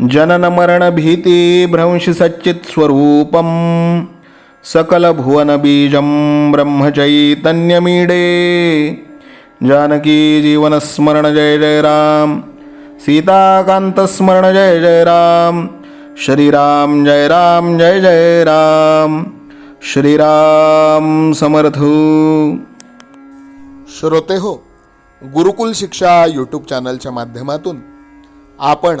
जननमरणभीतिभ्रंशसच्चित्स्वरूपं सकलभुवनबीजं ब्रह्मचैतन्यमीडे। जानकी जीवनस्मरण जय जय राम सीताकांतस्मरण जय जय राम श्रीराम जय राम जय जय राम श्रीराम समर्थ। श्रोते हो गुरुकुल शिक्षा यूट्यूब चॅनलच्या माध्यमातून आपण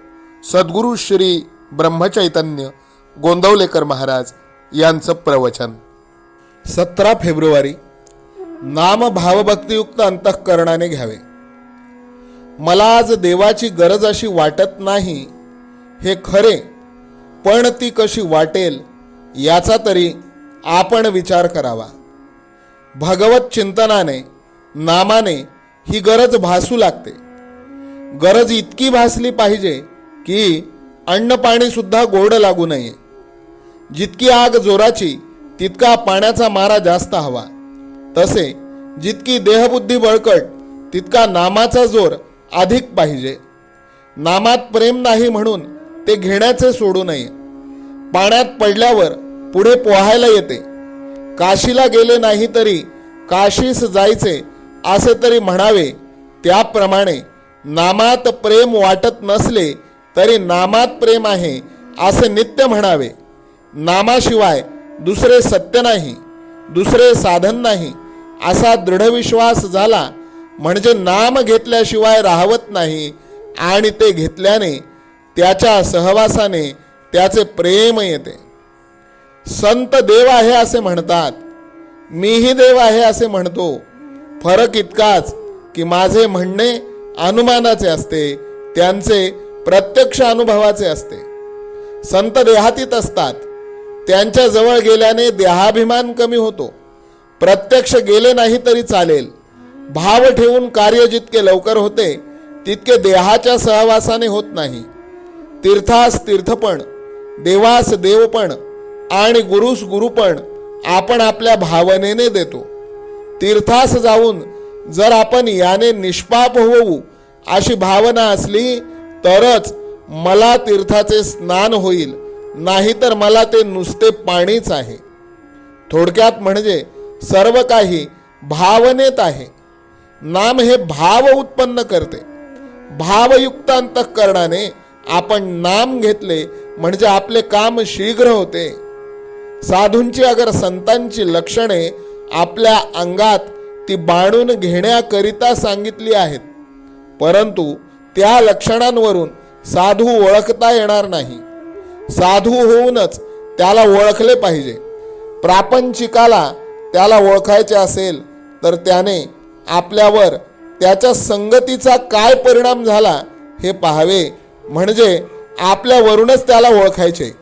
सद्गुरू श्री ब्रह्मचैतन्य गोंदवलेकर महाराज यांचं प्रवचन. सतरा फेब्रुवारी नाम भावभक्तियुक्त अंतःकरणाने घ्यावे. मला आज देवाची गरज अशी वाटत नाही हे खरे पण ती कशी वाटेल याचा तरी आपण विचार करावा. भगवत चिंतनाने नामाने ही गरज भासू लागते. गरज इतकी भासली पाहिजे की अन्न पाणी सुद्धा गोड लागू नये. जितकी आग जोराची तितका पाण्याचा मारा जास्त हवा. तसे जितकी देहबुद्धी बळकट तितका नामाचा जोर अधिक पाहिजे. नामात प्रेम नाही म्हणून ते घेण्याचे सोडू नये. पाण्यात पडल्यावर पुढे पोहायला येते. काशीला गेले नाही तरी काशीस जायचे असे तरी म्हणावे त्याप्रमाणे नामात प्रेम वाटत नसले तरी नामात प्रेम आहे असे नित्य म्हणावे. नामाशिवाय दुसरे सत्य नाही दुसरे साधन नाही असा दृढ विश्वास झाला म्हणजे नाम घेतल्याशिवाय राहवत नाही आणि ते घेतल्याने त्याच्या सहवासाने त्याचे प्रेम येते. संत देव आहे असे म्हणतात मीही देव आहे असे म्हणतो फरक इतकाच की माझे म्हणणे अनुमानाचे असते त्यांचे प्रत्यक्ष अनुभवाचे असते. संत देहातीत असतात. त्यांच्या जवळ गेल्याने देहाभिमान कमी होतो. प्रत्यक्ष गेले नाही तरी चालेल. भाव ठेवून कार्य जितके लवकर होते तितके देहाच्या सहवासाने होत नाही. तीर्थास तीर्थपण देवास देवपण आणि गुरुस गुरुपण आपण आपल्या भावनेने देतो. तीर्थास जाऊन जर आपण याने निष्पाप होऊ अशी भावना असली तरच मला तीर्थाचे स्नान होईल नाहीतर मला ते नुसते पाणीच आहे. थोडक्यात म्हणजे सर्व काही भावनेत आहे. नाम हे भाव उत्पन्न करते. भावयुक्त अंतःकरणाने आपण नाम घेतले म्हणजे आपले काम शीघ्र होते. साधूंची अगर संतांची लक्षणे आपल्या अंगात ती बाणून घेण्याकरिता सांगितली आहेत. परंतु त्या लक्षणांवरून साधू ओळखता येणार नाही. साधू होऊनच त्याला ओळखले पाहिजे. प्रापंचिकाला त्याला ओळखायचे असेल तर त्याने आपल्यावर त्याच्या संगतीचा काय परिणाम झाला हे पाहावे. म्हणजे आपल्यावरूनच त्याला ओळखायचे.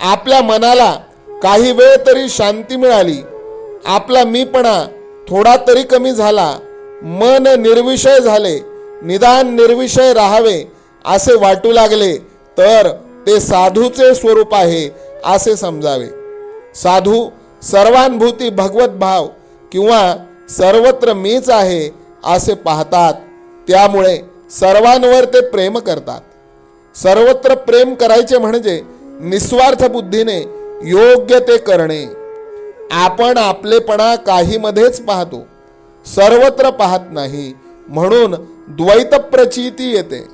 आपल्या मनाला काही वेळ तरी शांती मिळाली. आपला मीपणा थोडा तरी कमी झाला. मन निर्विषय झाले. निदान निर्विषय राहावे असे वाटू लागले तर ते साधूचे स्वरूप आहे असे समजावे. साधू सर्वानुभूती भगवत भाव किंवा सर्वत्र मीच आहे असे पाहतात. त्यामुळे सर्वांवर ते प्रेम करतात. सर्वत्र प्रेम करायचे म्हणजे निस्वार्थ बुद्धीने योग्य ते करणे. आपण आपलेपणा काहीमध्येच पाहतो सर्वत्र पाहत नाही म्हणून द्वैत प्रचिती येते.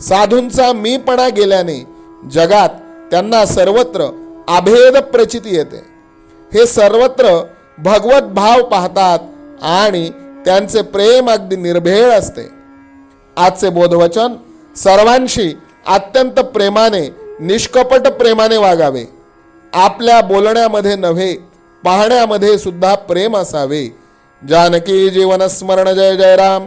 साधूंचा मीपणा गेल्याने जगात त्यांना सर्वत्र अभेद प्रचिती येते. हे सर्वत्र भगवत भाव पाहतात आणि त्यांचे प्रेम अगदी निर्भेळ असते. आजचे बोधवचन सर्वांशी अत्यंत प्रेमाने निष्कपट प्रेमाने वागावे. आपल्या बोलण्यामध्ये नव्हे पाहण्यामध्ये सुद्धा प्रेम असावे. जानकी जीवन स्मरण जय जयराम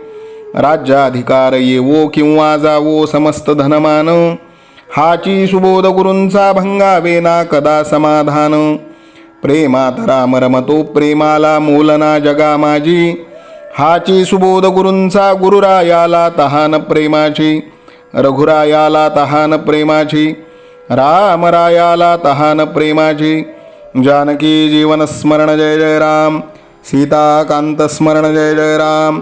राज्याधिकार येवो किंवा जावो समस्त धनमान? हाची सुबोध गुरूंचा भंगावे ना कदा समाधान? प्रेमात राम रमतो प्रेमाला मोलना जगा माझी हाची सुबोध गुरूंचा गुरुरायाला तहान प्रेमाची. रघुरायाला तहान प्रेमाची. रामरायाला तहान प्रेमाची. जानकी जीवन स्मरण जय जय राम. सीताकांत स्मरण जय जय राम.